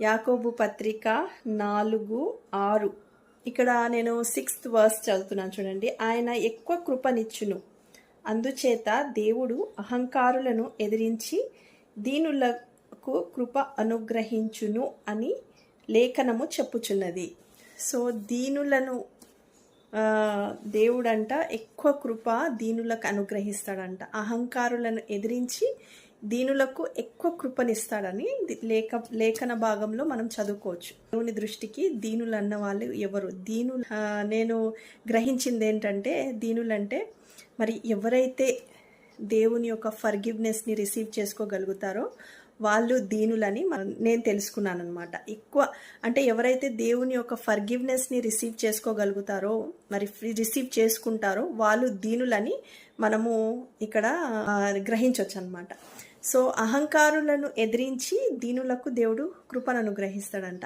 యాకోబు పత్రిక నాలుగు ఆరు. ఇక్కడ నేను సిక్స్త్ వర్స్ చదువుతున్నాను చూడండి. ఆయన ఎక్కువ కృపనిచ్చును. అందుచేత దేవుడు అహంకారులను ఎదిరించి దీనులకు కృప అనుగ్రహించును అని లేఖనము చెప్పుచున్నది. సో దీనులను దేవుడంట ఎక్కువ కృప దీనులకు అనుగ్రహిస్తాడంట. అహంకారులను ఎదిరించి దీనులకు ఎక్కువ కృపనిస్తాడని లేఖ లేఖన భాగంలో మనం చదువుకోవచ్చు. దేవుని దృష్టికి దీనులు అన్న వాళ్ళు ఎవరు? దీనులు నేను గ్రహించింది ఏంటంటే దీనులంటే మరి ఎవరైతే దేవుని యొక్క ఫర్గివ్నెస్ని రిసీవ్ చేసుకోగలుగుతారో వాళ్ళు దీనులని మనం- నేను తెలుసుకున్నాను అనమాట ఎక్కువ అంటే ఎవరైతే దేవుని యొక్క ఫర్గివ్నెస్ని రిసీవ్ చేసుకోగలుగుతారో మరి రిసీవ్ చేసుకుంటారో వాళ్ళు దీనులని మనము ఇక్కడ గ్రహించవచ్చు అనమాట సో అహంకారులను ఎదిరించి దీనులకు దేవుడు కృపను అనుగ్రహిస్తాడంట.